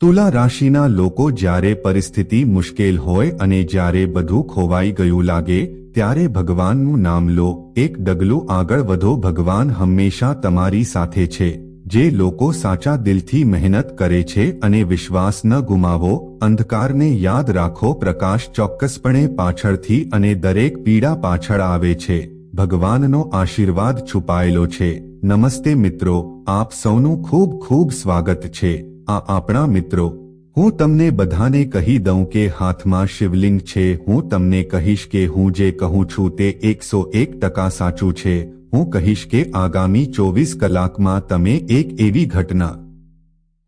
તુલા રાશિના લોકો જ્યારે પરિસ્થિતિ મુશ્કેલ હોય અને જ્યારે બધું ખોવાઈ ગયું લાગે, ત્યારે ભગવાનનું નામ લો. એક ડગલું આગળ વધો. ભગવાન હંમેશા તમારી સાથે છે. જે લોકો સાચા દિલથી મહેનત કરે છે અને વિશ્વાસ ન ગુમાવો, અંધકારને યાદ રાખો. પ્રકાશ ચોક્કસપણે પાછળથી અને દરેક પીડા પાછળ આવે છે. ભગવાનનો આશીર્વાદ છુપાયેલો છે. નમસ્તે મિત્રો, આપ સૌનું ખૂબ ખૂબ સ્વાગત છે. આ આપણા મિત્રો, હું તમને બધાને કહી દઉં કે હાથમાં શિવલિંગ છે, હું તમને કહીશ કે હું જે કહું છું તે એકસો એક ટકા સાચું છે, હું કહીશ કે આગામી ચોવીસ કલાકમાં તમે એક એવી ઘટના,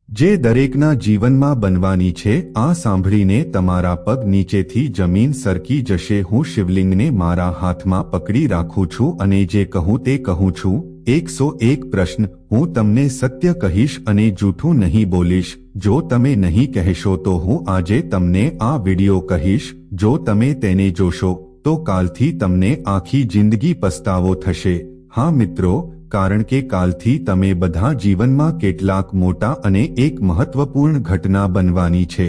જે દરેકના જીવનમાં બનવાની છે, આ સાંભળીને તમારા પગ નીચેથી જમીન સરકી જશે, હું શિવલિંગને મારા હાથમાં પકડી રાખું છું અને જે કહું તે કહું છું એકસો એક પ્રશ્ન, હું તમને સત્ય કહીશ અને જૂઠું નહીં બોલીશ. જો તમે નહીં કહેશો તો હું આજે તમને આ વિડિયો કહીશ. જો તમે તેને જોશો, તો કાલથી તમને આખી જિંદગી પસ્તાવો થશે. હા મિત્રો, કારણ કે કાલથી તમે બધા જીવનમાં કેટલાક મોટા અને એક મહત્વપૂર્ણ ઘટના બનવાની છે.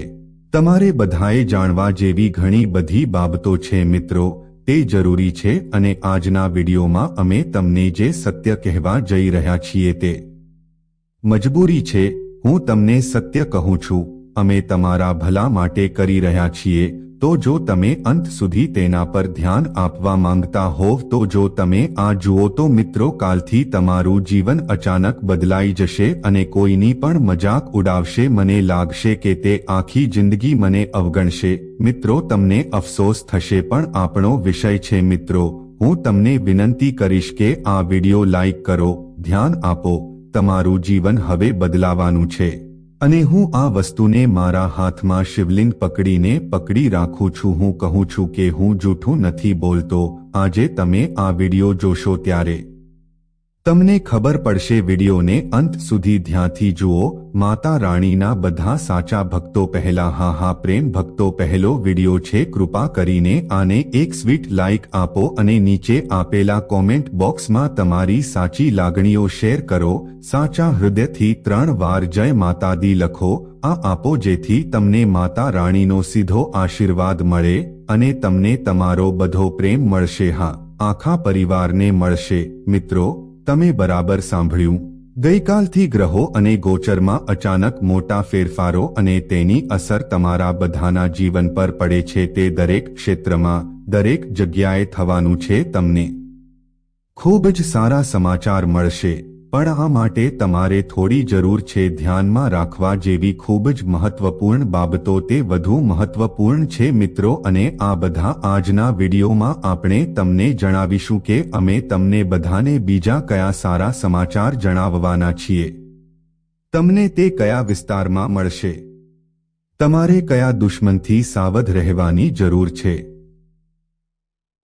તમારે બધાએ જાણવા જેવી ઘણી બધી બાબતો છે મિત્રો. તે જરૂરી છે અને આજના વિડીયોમાં અમે તમને જે સત્ય કહેવા જઈ રહ્યા છીએ તે મજબૂરી છે. હું તમને સત્ય કહું છું. અમે તમારા ભલા માટે કરી રહ્યા છીએ. તો જો તમે અંત સુધી તેના પર ધ્યાન આપવા માંગતા હોવ તો જો તમે આ જુઓ તો મિત્રો કાલથી તમારું જીવન અચાનક બદલાઈ જશે અને કોઈની પણ મજાક ઉડાવશે. મને લાગશે કે તે આખી જિંદગી મને અવગણશે. મિત્રો, તમને અફસોસ થશે, પણ આપણો વિષય છે મિત્રો. હું તમને વિનંતી કરીશ કે આ વિડિયો લાઇક કરો, ધ્યાન આપો. તમારું જીવન હવે બદલાવાનું છે. અને હું આ વસ્તુને મારા હાથમાં શિવલિંગ પકડીને પકડી રાખું છું. હું કહું છું કે હું જૂઠું નથી બોલતો. આજે તમે આ વિડિયો જોશો ત્યારે તમને ખબર પડશે વિડિયોને અંત સુધી ધ્યાનથી જુઓ. માતા રાણીના બધા સાચા ભક્તો પહેલા હા હા પ્રેમ ભક્તો પહેલો વિડિયો છે. કૃપા કરીને આને એક સ્વીટ લાઇક આપો અને નીચે આપેલા કોમેન્ટ બોક્સમાં તમારી સાચી લાગણીઓ શેર કરો. સાચા હૃદયથી ત્રણ વાર જય માતાદી લખો. આ આપો જેથી તમને માતા રાણીનો સીધો આશીર્વાદ મળે અને તમને તમારો બધો પ્રેમ મળશે. હા, આખા પરિવારને મળશે. મિત્રો તમે બરાબર સાંભળ્યું. ગઈકાલથી ગ્રહો અને ગોચરમાં અચાનક મોટા ફેરફારો અને તેની અસર તમારા બધાના જીવન પર પડે છે તે દરેક ક્ષેત્રમાં, દરેક જગ્યાએ થવાનું છે તમને. ખૂબ જ સારા સમાચાર મળશે. પણ આ માટે તમારે થોડી જરૂર છે ધ્યાનમાં રાખવા જેવી ખૂબ જ મહત્વપૂર્ણ બાબતો તે વધુ મહત્વપૂર્ણ છે મિત્રો અને આ બધા આજના વિડીયોમાં આપણે તમને જણાવીશું કે અમે તમને બધાને બીજા કયા સારા સમાચાર જણાવવાના છીએ. તમને તે કયા વિસ્તારમાં મળશે? તમારે કયા દુશ્મનથી સાવધ રહેવાની જરૂર છે?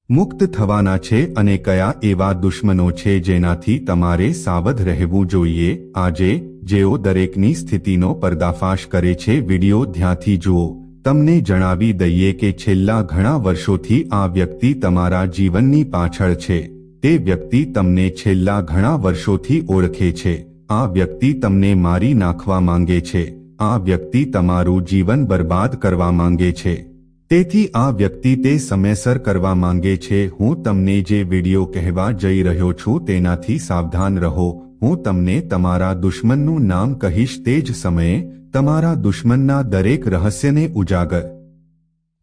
મુક્ત થવાના છે અને કયા એવા દુશ્મનો છે જેનાથી તમારે સાવધ રહેવું જોઈએ? આજે, જેઓ દરેકની સ્થિતિનો પર્દાફાશ કરે છે, વિડિયો ધ્યાંથી જુઓ. તમને જણાવી દઈએ કે છેલ્લા ઘણા વર્ષોથી આ વ્યક્તિ તમારા જીવનની પાછળ છે. તે વ્યક્તિ તમને છેલ્લા ઘણા વર્ષોથી ઓળખે છે. આ વ્યક્તિ તમને મારી નાખવા માંગે છે. આ વ્યક્તિ તમારું જીવન બરબાદ કરવા માંગે છે. તેથી આ વ્યક્તિ તે સમયસર કરવા માંગે છે, હું તમને જે વીડિયો કહેવા જઈ રહ્યો છું તેનાથી સાવધાન રહો. હું તમને તમારા દુશ્મનનું નામ કહીશ તે જ સમયે તમારા દુશ્મનના દરેક રહસ્યને ઉજાગર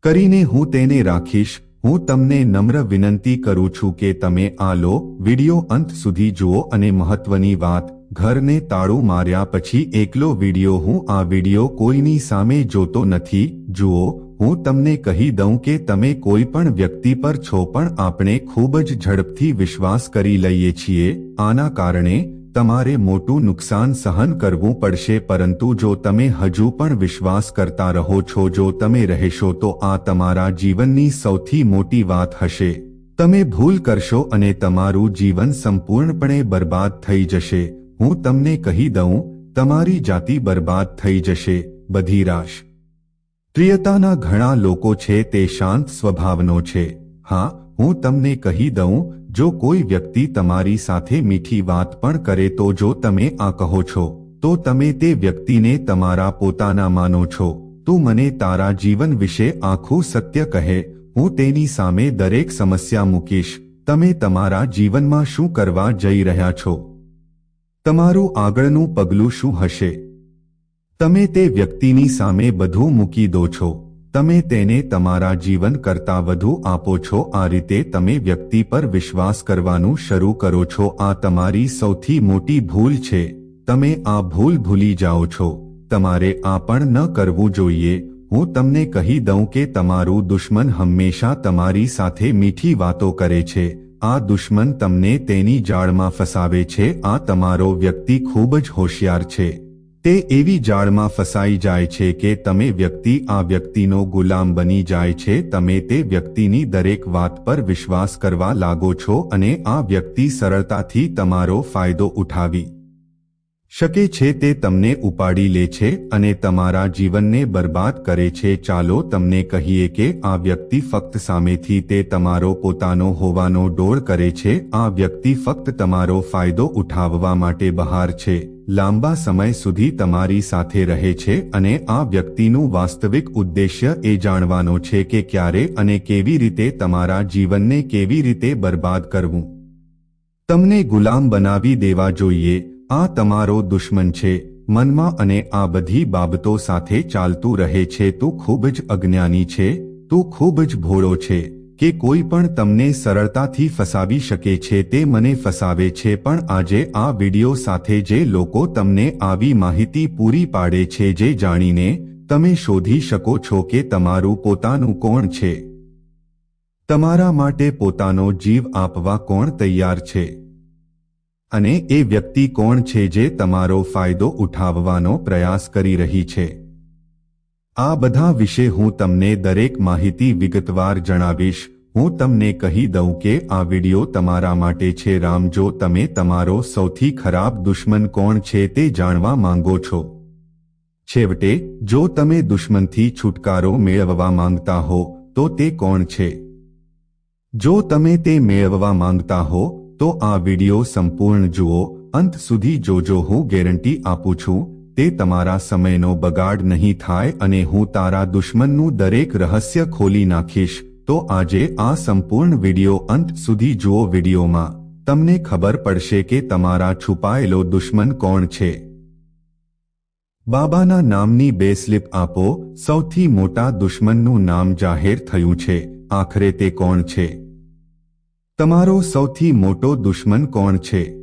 કરીને હું તેને રાખીશ. હું તમને નમ્ર વિનંતી કરું છું કે તમે આ લો, વીડિયો અંત સુધી જુઓ અને મહત્વની વાત, ઘરને તાળું માર્યા પછી એકલો વિડિયો હું આ વીડિયો કોઈની સામે જોતો નથી. જુઓ હું તમને કહી દઉં કે તમે કોઈ પણ વ્યક્તિ પર છો પણ આપણે ખૂબ જ ઝડપથી વિશ્વાસ કરી લઈએ છીએ, આના કારણે તમારે મોટું નુકસાન સહન કરવું પડશે પરંતુ જો તમે હજુ પણ વિશ્વાસ કરતા રહો છો, જો તમે રહેશો તો આ તમારા જીવનની સૌથી મોટી વાત હશે. તમે ભૂલ કરશો અને તમારું જીવન સંપૂર્ણપણે બરબાદ થઈ જશે. હું તમને કહી દઉં, તમારી જાતિ બરબાદ થઈ જશે. બધી રાશ પ્રિયતાના ઘણા લોકો છે તે શાંત સ્વભાવનો છે. હા, હું તમને કહી દઉં, જો કોઈ વ્યક્તિ તમારી સાથે મીઠી વાત પણ કરે તો જો તમે આ કહો છો, તો તમે તે વ્યક્તિને તમારા પોતાના માનો છો. તું મને તારા જીવન વિશે આખું સત્ય કહે, હું તેની સામે દરેક સમસ્યા મૂકીશ. તમે તમારા જીવનમાં શું કરવા જઈ રહ્યા છો? તમારું આગળનું પગલું શું હશે? તમે તે વ્યક્તિની સામે બધું મૂકી દો છો. તમે તેને તમારા જીવન કરતાં વધુ આપો છો. આ રીતે તમે વ્યક્તિ પર વિશ્વાસ કરવાનું શરૂ કરો છો. આ તમારી સૌથી મોટી ભૂલ છે. તમે આ ભૂલ ભૂલી જાઓ છો. તમારે આ પણ ન કરવું જોઈએ. હું તમને કહી દઉં કે તમારું દુશ્મન હંમેશા તમારી સાથે મીઠી વાતો કરે છે. આ દુશ્મન તમને તેની જાળમાં ફસાવે છે. આ તમારો વ્યક્તિ ખૂબ જ હોશિયાર છે. તે એવી જાળમાં ફસાઈ જાય છે કે તમે વ્યક્તિ આ વ્યક્તિનો ગુલામ બની જાય છે, તમે તે વ્યક્તિની દરેક વાત પર વિશ્વાસ કરવા લાગો છો અને આ વ્યક્તિ સરળતાથી તમારો ફાયદો ઉઠાવી શકે છે, તે તમને ઉપાડી લે છે અને તમારા જીવનને બરબાદ કરે છે. ચાલો તમને કહીએ કે આ વ્યક્તિ ફક્ત સામેથી તે તમારો પોતાનો હોવાનો ડોળ કરે છે. આ વ્યક્તિ ફક્ત તમારો ફાયદો ઉઠાવવા માટે બહાર છે. લાંબા સમય સુધી તમારી સાથે રહે છે અને આ વ્યક્તિનું વાસ્તવિક ઉદ્દેશ્ય એ જાણવાનો છે કે ક્યારે અને કેવી રીતે તમારા જીવનને કેવી રીતે બરબાદ કરવું. તમને ગુલામ બનાવી દેવા જોઈએ, આ તમારો દુશ્મન છે, મનમાં અને આ બધી બાબતો સાથે ચાલતું રહે છે, તું ખૂબ જ અજ્ઞાની છે, તું ખૂબ જ ભોળો છે. કે કોઈ પણ તમને સરળતાથી ફસાવી શકે છે તે મને ફસાવે છે, પણ આજે આ વિડિયો સાથે જે લોકો તમને આવી માહિતી પૂરી પાડે છે જે જાણીને તમે શોધી શકો છો કે તમારું પોતાનું કોણ છે. તમારા માટે પોતાનો જીવ આપવા કોણ તૈયાર છે? અને એ વ્યક્તિ કોણ છે જે તમારો ફાયદો ઉઠાવવાનો પ્રયાસ કરી રહી છે? આ બધા વિશે હું તમને દરેક માહિતી વિગતવાર જણાવીશ. હું તમને કહી દઉં કે આ વિડિયો તમારા માટે છે. રામ, જો તમે તમારો સૌથી ખરાબ દુશ્મન કોણ છે તે જાણવા માંગો છો? છેવટે, જો તમે દુશ્મનથી છુટકારો મેળવવા માંગતા હો, તો તે કોણ છે? જો તમે તે મેળવવા માંગતા હો, તો આ વિડિયો સંપૂર્ણ જુઓ. અંત સુધી જોજો. હું ગેરંટી આપું છું. તે તમારા સમયનો બગાડ નહીં થાય અને હું તારા દુશ્મનનું દરેક રહસ્ય ખોલી નાખીશ, તો આજે આ સંપૂર્ણ વિડિયો અંત સુધી જુઓ વિડિયોમાં. તમને ખબર પડશે કે તમારા છુપાયેલો દુશ્મન કોણ છે. બાબાના નામની બે સ્લિપ આપો, સૌથી મોટા દુશ્મનનું નામ જાહેર થયું છે, આખરે તે કોણ છે? તમારો સૌથી મોટો દુશ્મન કોણ છે?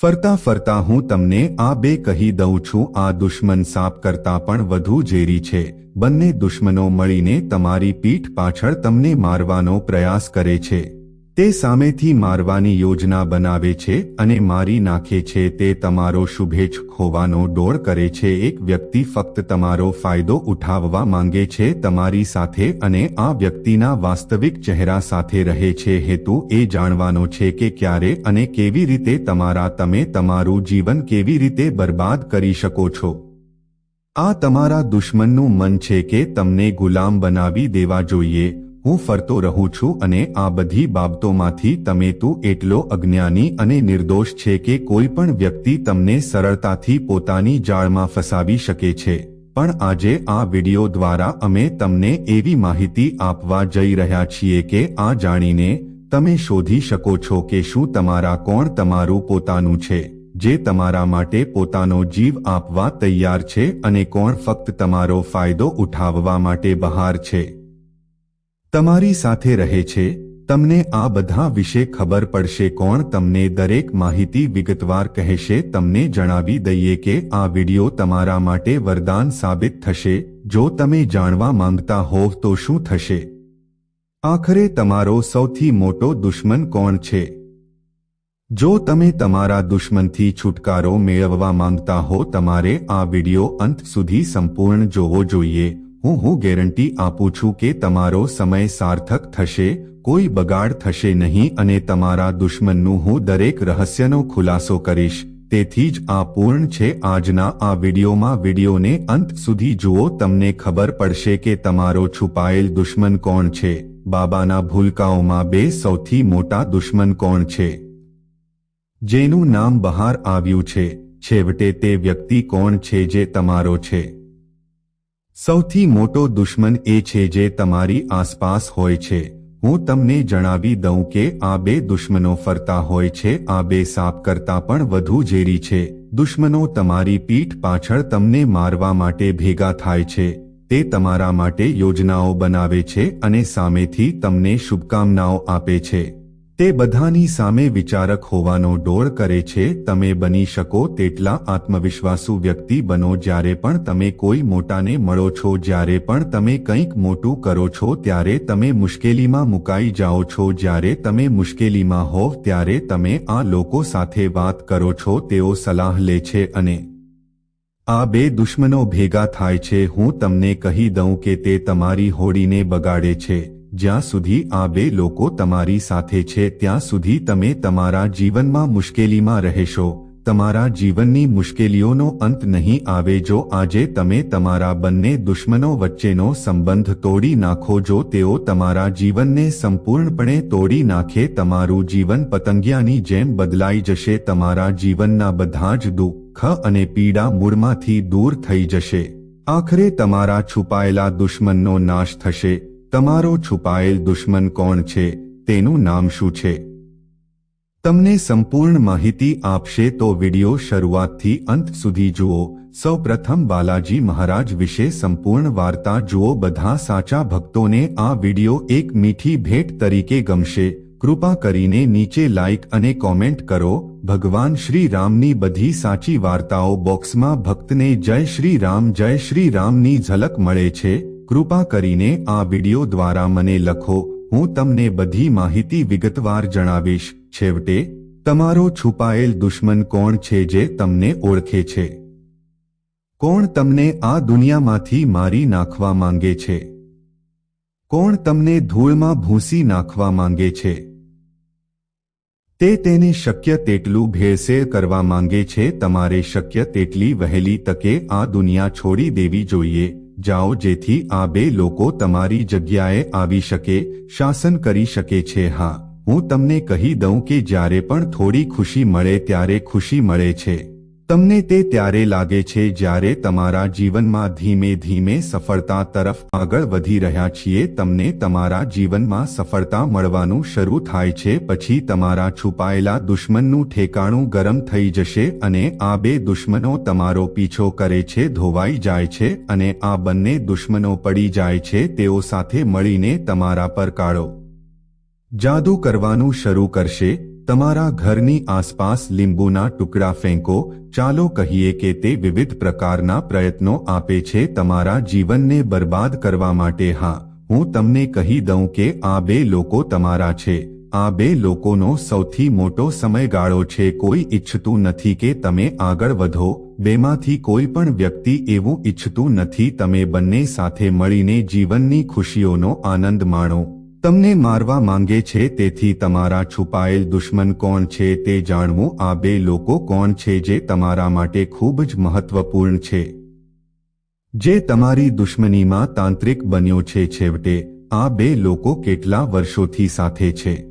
ફરતા ફરતા હું તમને આ બે કહી દઉં છું, આ દુશ્મન સાપ કરતાં પણ વધુ ઝેરી છે. બંને દુશ્મનો મળીને તમારી પીઠ પાછળ તમને મારવાનો પ્રયાસ કરે છે. તે સામેથી મારવાની યોજના બનાવે છે અને મારી નાખે છે તે તમારો શુભેચ્છ હોવાનો ડોળ કરે છે. એક વ્યક્તિ ફક્ત તમારો ફાયદો ઉઠાવવા માંગે છે, તમારી સાથે અને આ વ્યક્તિના વાસ્તવિક ચહેરા સાથે રહે છે. હેતુ એ જાણવાનો છે કે ક્યારે અને કેવી રીતે તમારા તમે તમારું જીવન કેવી રીતે બરબાદ કરી શકો છો. આ તમારા દુશ્મનનું મન છે કે તમને ગુલામ બનાવી દેવા જોઈએ. હું ફરતો રહું છું અને આ બધી બાબતોમાંથી તમે તું એટલો અજ્ઞાની અને નિર્દોષ છે કે કોઈ પણ વ્યક્તિ તમને સરળતાથી પોતાની જાળમાં ફસાવી શકે છે. પણ આજે આ વિડિયો દ્વારા અમે તમને એવી માહિતી આપવા જઈ રહ્યા છીએ કે આ જાણીને તમે શોધી શકો છો કે શું તમારા કોણ તમારું પોતાનું છે, જે તમારા માટે પોતાનો જીવ આપવા તૈયાર છે અને કોણ ફક્ત તમારો ફાયદો ઉઠાવવા માટે બહાર છે. તમારી સાથે રહે છે, તમને આ બધા વિશે ખબર પડશે કોણ તમને દરેક માહિતી વિગતવાર કહેશે, તમને જણાવી દઈએ કે આ વિડિયો તમારા માટે વરદાન સાબિત થશે, જો તમે જાણવા માંગતા હોવ તો શું થશે? આખરે તમારો સૌથી મોટો દુશ્મન કોણ છે? જો તમે તમારા દુશ્મનથી છુટકારો મેળવવા માંગતા હો, તમારે આ વિડિયો અંત સુધી સંપૂર્ણ જોવો જોઈએ. હું હું ગેરંટી આપું છું કે તમારો સમય સાર્થક થશે, કોઈ બગાડ થશે નહીં અને તમારા દુશ્મનનું હું દરેક રહસ્યનો ખુલાસો કરીશ. તેથી જ આ પૂર્ણ છે આજના આ વિડીયોમાં. વિડીયોને અંત સુધી જુઓ, તમને ખબર પડશે કે તમારો છુપાયેલ દુશ્મન કોણ છે. બાબાના ભૂલકાઓમાં બે સૌથી મોટા દુશ્મન કોણ છે? જેનું નામ બહાર આવ્યું છે. છેવટે તે વ્યક્તિ કોણ છે જે તમારો છે? સૌથી મોટો દુશ્મન એ છે જે તમારી આસપાસ હોય છે. હું તમને જણાવી દઉં કે આ બે દુશ્મનો ફરતા હોય છે, આ બે સાપ કરતાં પણ વધુ ઝેરી છે. દુશ્મનો તમારી પીઠ પાછળ તમને મારવા માટે ભેગા થાય છે. તે તમારા માટે યોજનાઓ બનાવે છે અને સામેથી તમને શુભકામનાઓ આપે છે. તે બધાની સામે વિચારક હોવાનો ડોળ કરે છે, તમે બની શકો તેટલા આત્મવિશ્વાસુ વ્યક્તિ બનો જ્યારે પણ તમે કોઈ મોટાને મળો છો, જ્યારે પણ તમે કંઈક મોટું કરો છો, ત્યારે તમે મુશ્કેલીમાં મુકાઈ જાઓ છો, જ્યારે તમે મુશ્કેલીમાં હોવ ત્યારે તમે આ લોકો સાથે વાત કરો છો, તેઓ સલાહ લે છે અને આ બે દુશ્મનો ભેગા થાય છે, હું તમને કહી દઉં કે તે તમારી હોડીને બગાડે છે. જ્યાં સુધી આ બે લોકો તમારી સાથે છે, ત્યાં સુધી તમે તમારા જીવનમાં મુશ્કેલીમાં રહેશો. તમારા જીવનની મુશ્કેલીઓનો અંત નહીં આવે જો આજે તમે તમારા બંને દુશ્મનો વચ્ચેનો સંબંધ તોડી નાખો, જો તેઓ તમારા જીવનને સંપૂર્ણપણે તોડી નાખે, તમારું જીવન પતંગિયાની જેમ બદલાઈ જશે, તમારા જીવનના બધા જ દુઃખ અને પીડા મૂળમાંથી દૂર થઈ જશે. આખરે તમારા છુપાયેલા દુશ્મનનો નાશ થશે. તમારો છુપાયેલ દુશ્મન કોણ છે? તેનું નામ શું છે? તમને સંપૂર્ણ માહિતી આપશે તો વિડિયો શરૂઆતથી અંત સુધી જુઓ. સૌપ્રથમ બાલાજી મહારાજ વિશે સંપૂર્ણ વાર્તા જુઓ. બધા સાચા ભક્તોને આ વિડિયો એક મીઠી ભેટ તરીકે ગમશે. કૃપા કરીને નીચે લાઇક અને કોમેન્ટ કરો. ભગવાન શ્રી રામની બધી સાચી વાર્તાઓ બોક્સમાં ભક્તને જય શ્રી રામ, જય શ્રી રામની ઝલક મળે છે. કૃપા કરીને આ વિડિયો દ્વારા મને લખો. હું તમને બધી માહિતી વિગતવાર જણાવીશ. છેવટે, તમારો છુપાયેલ દુશ્મન કોણ છે જે તમને ઓળખે છે? કોણ તમને આ દુનિયામાંથી મારી નાખવા માંગે છે? કોણ તમને ધૂળમાં ભૂંસી નાખવા માંગે છે? તે તેને શક્ય તેટલું ભેળસેળ કરવા માંગે છે. તમારે શક્ય તેટલી વહેલી તકે આ દુનિયા છોડી દેવી જોઈએ. જાઓ જેથી આ બે લોકો તમારી જગ્યાએ આવી શકે, શાસન કરી શકે છે. હા, હું તમને કહી દઉં કે જ્યારે પણ થોડી ખુશી મળે ત્યારે ખુશી મળે છે. તમને તે ત્યારે લાગે છે જ્યારે તમારા જીવનમાં ધીમે ધીમે સફળતા તરફ આગળ વધી રહ્યા છીએ, તમને તમારા જીવનમાં સફળતા મળવાનું શરૂ થાય છે, પછી તમારા છુપાયેલા દુશ્મનનું ઠેકાણું ગરમ થઈ જશે અને આ બે દુશ્મનો તમારો પીછો કરે છે, ધોવાઈ જાય છે અને આ બંને દુશ્મનો પડી જાય છે, તેઓ સાથે મળીને તમારા પર કાળો જાદુ કરવાનું શરૂ કરશે. તમારા ઘરની આસપાસ લીંબુના ટુકડા ફેંકો, ચાલો કહીએ કે તે વિવિધ પ્રકારના પ્રયત્નો આપે છે તમારા જીવનને બરબાદ કરવા માટે. હા, હું તમને કહી દઉં કે આ બે લોકો તમારા છે. આ બે લોકોનો સૌથી મોટો સમયગાળો છે. કોઈ ઈચ્છતું નથી કે તમે આગળ વધો, બેમાંથી કોઈ પણ વ્યક્તિ એવું ઈચ્છતું નથી તમે બંને સાથે મળીને જીવનની ખુશીઓનો આનંદ માણો. તમને મારવા માંગે છે તેથી તમારા છુપાયેલ દુશ્મન કોણ છે તે જાણવું. આ બે લોકો કોણ છે જે તમારા માટે ખૂબ જ મહત્વપૂર્ણ છે? જે તમારી દુશ્મનીમાં તાંત્રિક બન્યો છે છેવટે, આ બે લોકો કેટલા વર્ષોથી સાથે છે?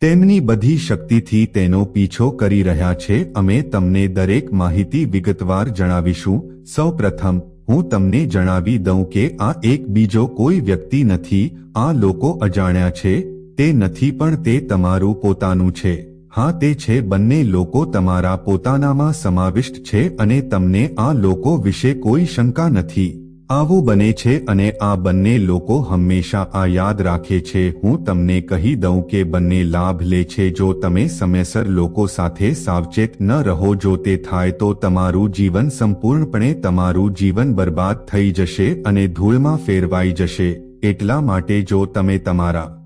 તેમની બધી શક્તિથી તેનો પીછો કરી રહ્યા છે. અમે તમને દરેક માહિતી વિગતવાર જણાવીશું. સૌપ્રથમ હું તમને જણાવી દઉં કે આ એક બીજો કોઈ વ્યક્તિ નથી, આ લોકો અજાણ્યા છે, તે નથી પણ તે તમારું પોતાનું છે. હા, તે છે, બંને લોકો તમારા પોતાનામાં સમાવિષ્ટ છે અને તમને આ લોકો વિશે કોઈ શંકા નથી. આવું બને છે અને આ બંને લોકો હંમેશા આ યાદ રાખે છે. હું તમને કહી દઉં કે બંને લાભ લે છે. જો તમે સમયસર લોકો સાથે સાવચેત ન રહો, જો તે થાય તો તમારું જીવન સંપૂર્ણપણે તમારું જીવન બરબાદ થઈ જશે અને ધૂળમાં ફેરવાઈ જશે. એટલા માટે જો તમે તમારા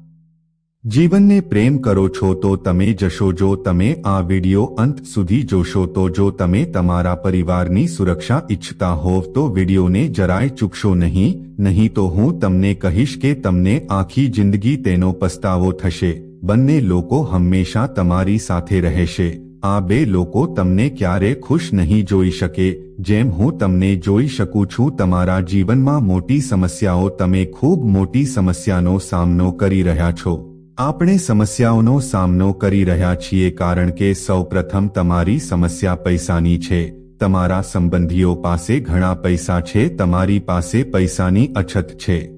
જીવનને પ્રેમ કરો છો તો તમે જશો. જો તમે આ વિડિયો અંત સુધી જોશો તો જો તમે તમારા પરિવારની સુરક્ષા ઈચ્છતા હોવ તો વિડિયોને જરાય ચૂકશો નહીં. નહીં તો હું તમને કહીશ કે તમને આખી જિંદગી તેનો પસ્તાવો થશે. બંને લોકો હંમેશા તમારી સાથે રહેશે. આ બે લોકો તમને ક્યારે ખુશ નહીં જોઈ શકે. જેમ હું તમને જોઈ શકું છું, તમારા જીવનમાં મોટી સમસ્યાઓ તમે ખૂબ મોટી સમસ્યાનો સામનો કરી રહ્યા છો. આપણે સમસ્યાઓનો સામનો કરી રહ્યા છીએ કારણ કે સૌપ્રથમ તમારી સમસ્યા પૈસાની છે. તમારા સંબંધીઓ પાસે ઘણા પૈસા છે, તમારી પાસે પૈસાની અછત છે.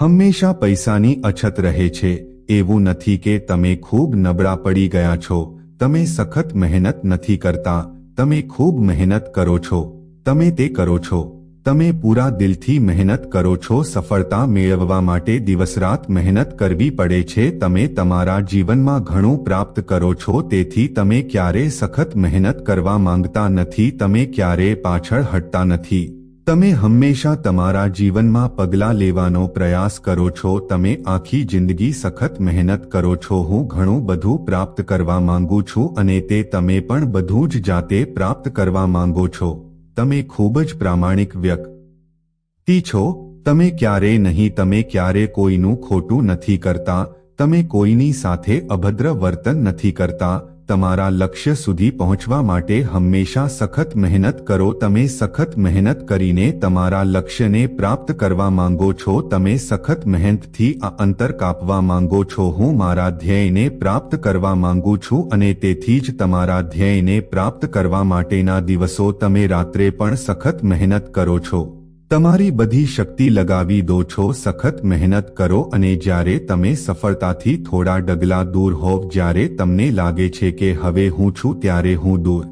હંમેશા પૈસાની અછત રહે છે. એવું નથી કે તમે ખૂબ નબળા પડી ગયા છો. તમે સખત મહેનત નથી કરતા. તમે ખૂબ મહેનત કરો છો. તમે તે કરો છો. તમે પૂરા દિલથી મહેનત કરો છો, સફળતા મેળવવા માટે દિવસરાત મહેનત કરવી પડે છે, તમે તમારા જીવનમાં ઘણું પ્રાપ્ત કરો છો, તેથી તમે ક્યારે સખત મહેનત કરવા માંગતા નથી, તમે ક્યારે પાછળ હટતા નથી. તમે હંમેશા તમારા જીવનમાં પગલાં લેવાનો પ્રયાસ કરો છો, તમે આખી જિંદગી સખત મહેનત કરો છો, હું ઘણું બધું પ્રાપ્ત કરવા માંગુ છું અને તે તમે પણ બધું જ જાતે પ્રાપ્ત કરવા માંગો છો. તમે ખૂબ જ પ્રામાણિક વ્યક્તિ. છો તમે ક્યારે નહીં, તમે ક્યારે કોઈનું ખોટું નથી કરતા, તમે કોઈની સાથે અભદ્ર વર્તન નથી કરતા તમારા લક્ષ્ય સુધી પહોંચવા માટે હંમેશા સખત મહેનત કરો. તમે સખત મહેનત કરીને તમારા લક્ષ્યને પ્રાપ્ત કરવા માંગો છો. તમે સખત મહેનતથી આ અંતર કાપવા માંગો છો. હું મારા ધ્યેયને પ્રાપ્ત કરવા માંગુ છું અને તેથી જ તમારા ધ્યેયને પ્રાપ્ત કરવા માટેના દિવસો તમે રાત્રે પણ સખત મહેનત કરો છો. તમારી બધી શક્તિ લગાવી દો, છો, સખત મહેનત કરો અને જ્યારે તમે સફળતાથી થોડા ડગલા દૂર હોવ, જ્યારે તમને લાગે છે કે હવે હું છું, ત્યારે હું દૂર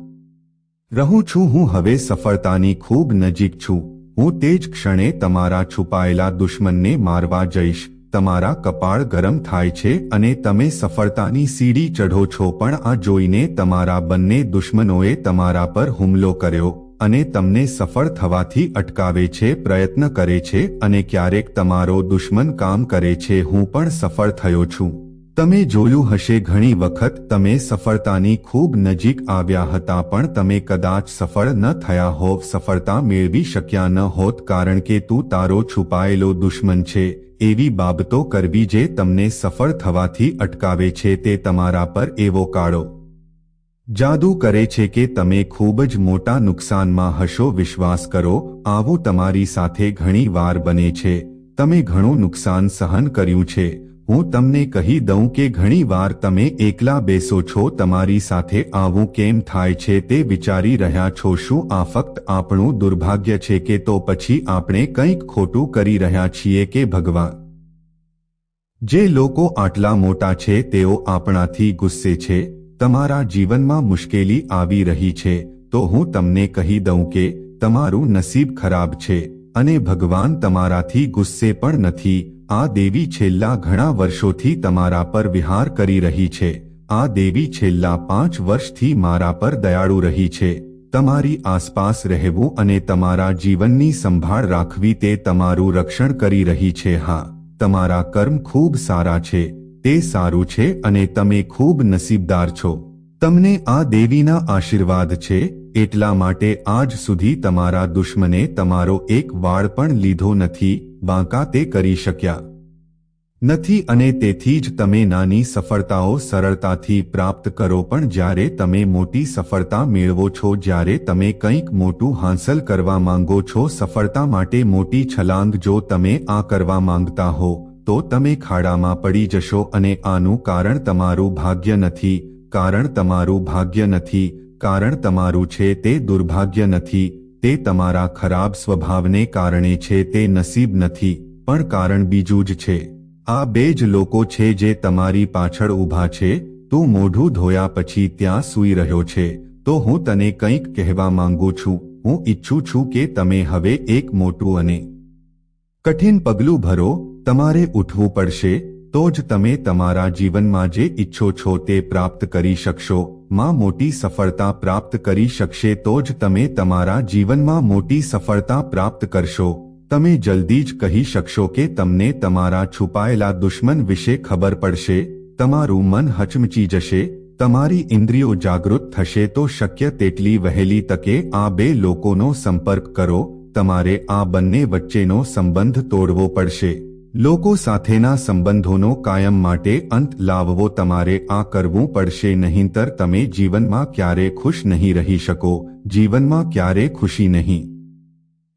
રહું છું. હું હવે સફળતાની ખૂબ નજીક છું. હું તે જ ક્ષણે તમારા છુપાયેલા દુશ્મનને મારવા જઈશ. તમારા કપાળ ગરમ થાય છે અને તમે સફળતાની સીડી ચઢો છો, પણ આ જોઈને તમારા બંને દુશ્મનોએ તમારા પર હુમલો કર્યો. અને તમને સફળ થવાથી અટકાવે છે, પ્રયત્ન કરે છે અને ક્યારેક તમારો દુશ્મન કામ કરે છે. હું પણ સફળ થયો છું. તમે જોયું હશે ઘણી વખત તમે સફળતાની ખૂબ નજીક આવ્યા હતા, પણ તમે કદાચ સફળ ન થયા હોવ, સફળતા મેળવી શક્યા ન હોત, કારણ કે તું તારો છુપાયેલો દુશ્મન છે. એવી બાબતો કરવી જે તમને સફળ થવાથી અટકાવે છે, તે તમારા પર એવો કાળો જાદુ કરે છે કે તમે ખૂબ જ મોટા નુકસાનમાં હશો, વિશ્વાસ કરો, આવું તમારી સાથે ઘણી વાર બને છે. તમે ઘણું નુકસાન સહન કર્યું છે. હું તમને કહી દઉં કે ઘણી વાર તમે એકલા બેસો છો, તમારી સાથે આવું કેમ થાય છે તે વિચારી રહ્યા છો, શું આ ફક્ત આપણું દુર્ભાગ્ય છે કે તો પછી આપણે કંઈક ખોટું કરી રહ્યા છીએ કે ભગવાન? જે લોકો આટલા મોટા છે, તેઓ આપણાથી ગુસ્સે છે. તમારા જીવનમાં મુશ્કેલી આવી રહી છે, તો હું તમને કહી દઉં કે, તમારું નસીબ ખરાબ છે, અને ભગવાન તમારાથી ગુસ્સે પણ નથી. આ દેવી છેલ્લા ઘણા વર્ષોથી તમારા પર વિહાર કરી રહી છે. આ દેવી છેલ્લા પાંચ વર્ષથી મારા પર દયાળુ રહી છે. તમારી આસપાસ રહેવું અને તમારા જીવનની સંભાળ રાખવી તે તમારું રક્ષણ કરી રહી છે. હા, તમારા કર્મ ખૂબ સારા છે. તે સારું છે અને તમે ખૂબ નસીબદાર છો. તમને આ દેવીના આશીર્વાદ છે, એટલા માટે આજ સુધી તમારા દુશ્મને તમારો એક વાળ પણ લીધો નથી બાંકા તે કરી શક્યા. નથી અને તેથી જ તમે નાની સફળતાઓ સરળતાથી પ્રાપ્ત કરો પણ જ્યારે તમે મોટી સફળતા મેળવો છો, જ્યારે તમે કંઈક મોટું હાંસલ કરવા માંગો છો, સફળતા માટે મોટી છલાંગ જો તમે આ કરવા માંગતા હો તો તમે ખાડામાં પડી જશો અને આનું કારણ તમારું ભાગ્ય નથી, કારણ તમારું ભાગ્ય નથી, કારણ તમારું છે તે દુર્ભાગ્ય નથી, તે તમારા ખરાબ સ્વભાવને કારણે છે તે નસીબ નથી, પણ કારણ બીજું જ છે. આ બે જ લોકો છે જે તમારી પાછળ ઊભા છે, તું મોઢું ધોયા પછી ત્યાં સૂઈ રહ્યો છે, તો હું તને કંઈક કહેવા માંગુ છું, હું ઈચ્છું છું કે તમે હવે એક મોટું અને કઠિન પગલું ભરો તમારે ઉઠવું પડશે, તો જ તમે તમારા જીવનમાં જે ઈચ્છો છો તે પ્રાપ્ત કરી શકશો. માં મોટી સફળતા પ્રાપ્ત કરી શકશે તો જ તમે તમારા જીવનમાં મોટી સફળતા પ્રાપ્ત કરશો. તમે જલ્દી જ કહી શકશો કે તમને તમારા છુપાયેલા દુશ્મન વિશે ખબર પડશે, તમારું મન હચમચી જશે, તમારી ઇન્દ્રિયો જાગૃત થશે તો શક્ય તેટલી વહેલી તકે આ બે લોકોનો સંપર્ક કરો, તમારે આ બંને વચ્ચેનો સંબંધ તોડવો પડશે. લોકો સાથેના સંબંધોનો કાયમ માટે અંત લાવવો તમારે આ કરવું પડશે નહીંતર તમે જીવનમાં ક્યારે ખુશ નહીં રહી શકો, જીવનમાં ક્યારે ખુશી નહીં.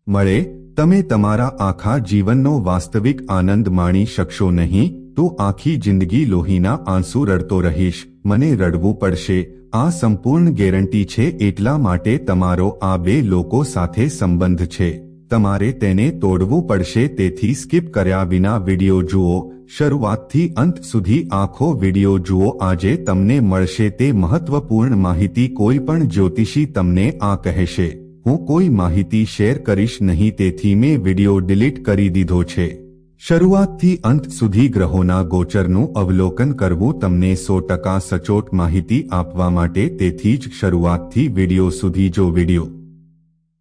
મળે, તમે તમારા આખા જીવનનો વાસ્તવિક આનંદ માણી શકશો નહીં, તો આખી જિંદગી લોહીના આંસુ રડતો રહીશ, મને રડવું પડશે, આ સંપૂર્ણ ગેરંટી છે એટલા માટે તમારો આ બે લોકો સાથે સંબંધ છે. તમારે તેને તોડવું પડશે તેથી સ્કીપ કર્યા વિના વિડિયો જુઓ. શરૂઆતથી અંત સુધી આખો વિડિયો જુઓ. આજે તમને મળશે તે મહત્વપૂર્ણ માહિતી. કોઈ પણ જ્યોતિષી તમને આ કહેશે, હું કોઈ માહિતી શેર કરીશ નહીં, તેથી મેં વિડિયો ડિલીટ કરી દીધો છે. શરૂઆતથી અંત સુધી ગ્રહોના ગોચરનું અવલોકન કરવું તમને સો ટકા સચોટ માહિતી આપવા માટે. તેથી જ શરૂઆતથી વિડિયો સુધી જો વિડિયો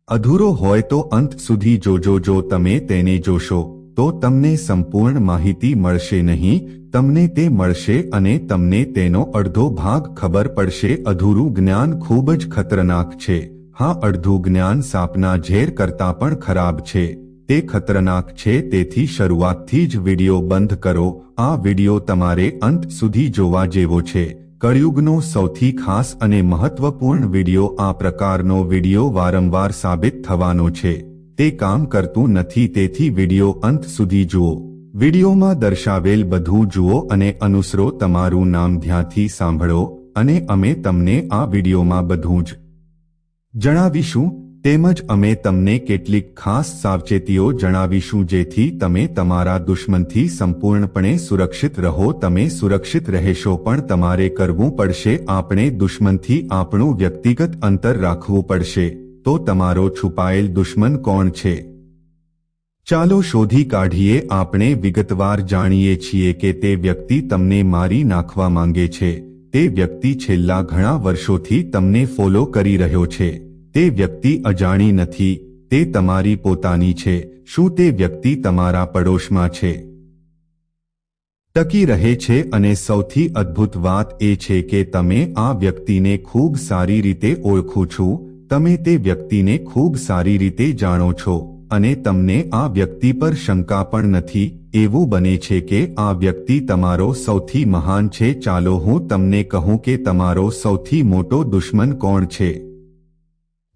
અધૂરો હોય તો અંત સુધી જોજો, જો તમે તેને જોશો, તો તમને સંપૂર્ણ માહિતી મળશે નહીં, તમને તે મળશે અને તમને તેનો અડધો ભાગ ખબર પડશે. અધૂરું જ્ઞાન ખૂબ જ ખતરનાક છે. હા, અડધું જ્ઞાન સાપના ઝેર કરતાં પણ ખરાબ છે. તે ખતરનાક છે, તેથી શરૂઆતથી જ વિડિયો બંધ કરો. આ વિડિયો તમારે અંત સુધી જોવા જેવો છે. કળિયુગનો સૌથી ખાસ અને મહત્વપૂર્ણ વિડિયો આ પ્રકારનો વિડિયો વારંવાર સાબિત થવાનો છે. તે કામ કરતું નથી, તેથી વિડિયો અંત સુધી જુઓ. વિડિયોમાં દર્શાવેલ બધું જુઓ અને અનુસરો તમારું નામ ધ્યાનથી સાંભળો અને અમે તમને આ વિડિયોમાં બધું જ જણાવીશું. તેમજ અમે તમને કેટલીક ખાસ સાવચેતીઓ જણાવીશું જેથી તમે તમારા દુશ્મનથી સંપૂર્ણપણે સુરક્ષિત રહો, તમે સુરક્ષિત રહેશો, પણ તમારે કરવું પડશે આપણે દુશ્મનથી આપણું વ્યક્તિગત અંતર રાખવું પડશે. તો તમારો છુપાયેલ દુશ્મન કોણ છે? ચાલો શોધી કાઢીએ, આપણે વિગતવાર જાણીએ છીએ કે તે વ્યક્તિ તમને મારી નાખવા માંગે છે. તે વ્યક્તિ છેલ્લા ઘણા વર્ષોથી તમને ફોલો કરી રહ્યો છે. તે વ્યક્તિ અજાણી નથી, તે તમારી પોતાની છે, શું તે વ્યક્તિ તમારા પડોશમાં છે? ટકી રહે છે અને સૌથી અદ્ભુત વાત એ છે કે તમે આ વ્યક્તિને ખૂબ સારી રીતે ઓળખો છો, તમે તે વ્યક્તિને ખૂબ સારી રીતે જાણો છો, અને તમને આ વ્યક્તિ પર શંકા પણ નથી, એવું બને છે કે આ વ્યક્તિ તમારો સૌથી મહાન છે, ચાલો હું તમને કહું કે તમારો સૌથી મોટો દુશ્મન કોણ છે?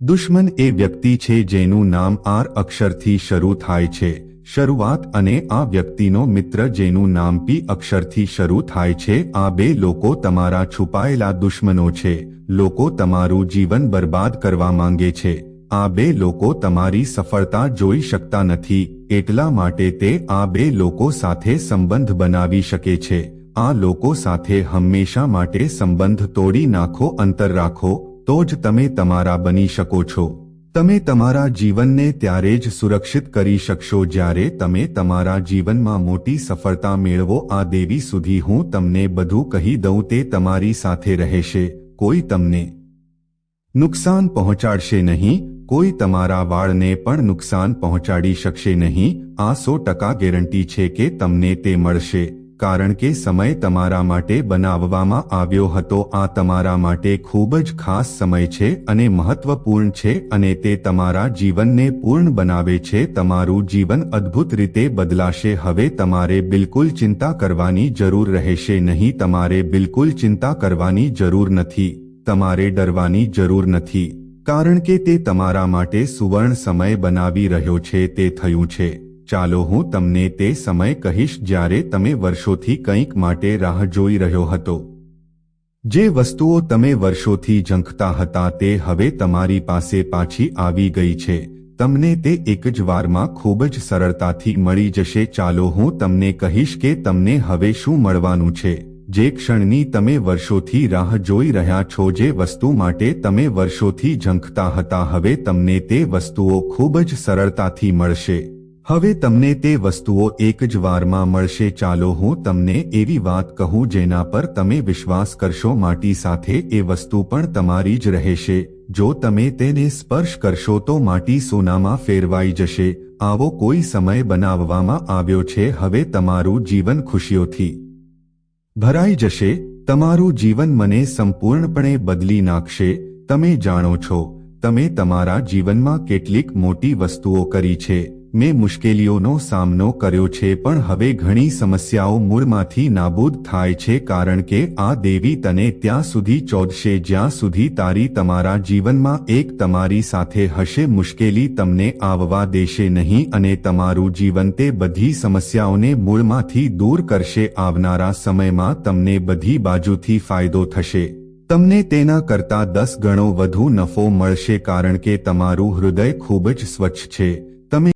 દુશ્મન એ વ્યક્તિ છે જેનું નામ આર અક્ષરથી શરૂ થાય છે. શરૂઆત અને આ વ્યક્તિનો મિત્ર જેનું નામ પી અક્ષરથી શરૂ થાય છે. આ બે લોકો તમારા છુપાયેલા દુશ્મનો છે. લોકો તમારું જીવન બરબાદ કરવા માંગે છે. આ બે લોકો તમારી સફળતા જોઈ શકતા નથી. એટલા માટે તે આ બે લોકો સાથે સંબંધ બનાવી શકે છે. આ લોકો સાથે હંમેશા માટે સંબંધ તોડી નાખો, અંતર રાખો તો જ તમે તમારા બની શકો છો. તમે તમારા જીવનને ત્યારે જ સુરક્ષિત કરી શકશો જ્યારે તમે તમારા જીવનમાં મોટી સફળતા મેળવો. આ દેવી સુધી હું તમને બધું કહી દઉં, તે તમારી સાથે રહેશે. કોઈ તમને નુકસાન પહોંચાડશે નહીં. કોઈ તમારા વાળને પણ નુકસાન પહોંચાડી શકશે નહીં. આ સો ટકા ગેરંટી છે કે તમને તે મળશે. કારણ કે સમય તમારા માટે બનાવવામાં આવ્યો હતો. આ તમારા માટે ખૂબ જ ખાસ સમય છે અને મહત્વપૂર્ણ છે અને તે તમારા જીવનને પૂર્ણ બનાવે છે. તમારું જીવન અદ્ભુત રીતે બદલાશે. હવે તમારે બિલકુલ ચિંતા કરવાની જરૂર રહેશે નહીં. તમારે બિલકુલ ચિંતા કરવાની જરૂર નથી. તમારે ડરવાની જરૂર નથી. કારણ કે તે તમારા માટે સુવર્ણ સમય બનાવી રહ્યો છે. તે થયું છે. ચાલો હું તમને તે સમય કહીશ જ્યારે તમે વર્ષોથી કંઈક માટે રાહ જોઈ રહ્યો હતો. જે વસ્તુઓ તમે વર્ષોથી ઝંખતા હતા તે હવે તમારી પાસે પાછી આવી ગઈ છે. તમને તે એક જ વારમાં ખૂબ જ સરળતાથી મળી જશે. ચાલો હું તમને કહીશ કે તમને હવે શું મળવાનું છે. જે ક્ષણની તમે વર્ષોથી રાહ જોઈ રહ્યા છો, જે વસ્તુ માટે તમે વર્ષોથી ઝંખતા હતા, હવે તમને તે વસ્તુઓ ખૂબ જ સરળતાથી મળશે. હવે તમને તે વસ્તુઓ એક જ વારમાં મળશે. ચાલો હું તમને એવી વાત કહું જેના પર તમે વિશ્વાસ કરશો. માટી સાથે એ વસ્તુ પણ તમારી જ રહેશે. જો તમે તેને સ્પર્શ કરશો તો માટી સોનામાં ફેરવાઈ જશે. આવો કોઈ સમય બનાવવામાં આવ્યો છે. હવે તમારું જીવન ખુશીઓથી ભરાઈ જશે. તમારું જીવન મને સંપૂર્ણપણે બદલી નાખશે. તમે જાણો છો, તમે તમારા જીવનમાં કેટલીક મોટી વસ્તુઓ કરી છે. મેં મુશ્કેલીઓનો સામનો કર્યો છે પણ હવે ઘણી સમસ્યાઓ મૂળમાંથી નાબૂદ થાય છે કારણ કે આ દેવી તને ત્યાં સુધી ચોદશે જ્યાં સુધી તારી તમારા જીવનમાં એક તમારી સાથે હશે. મુશ્કેલી તમને આવવા દેશે નહીં અને તમારું જીવન તે બધી સમસ્યાઓને મૂળમાંથી દૂર કરશે. આવનારા સમયમાં તમને બધી બાજુથી ફાયદો થશે. તમને તેના કરતાં દસ ગણો વધુ નફો મળશે કારણ કે તમારું હૃદય ખૂબ જ સ્વચ્છ છે.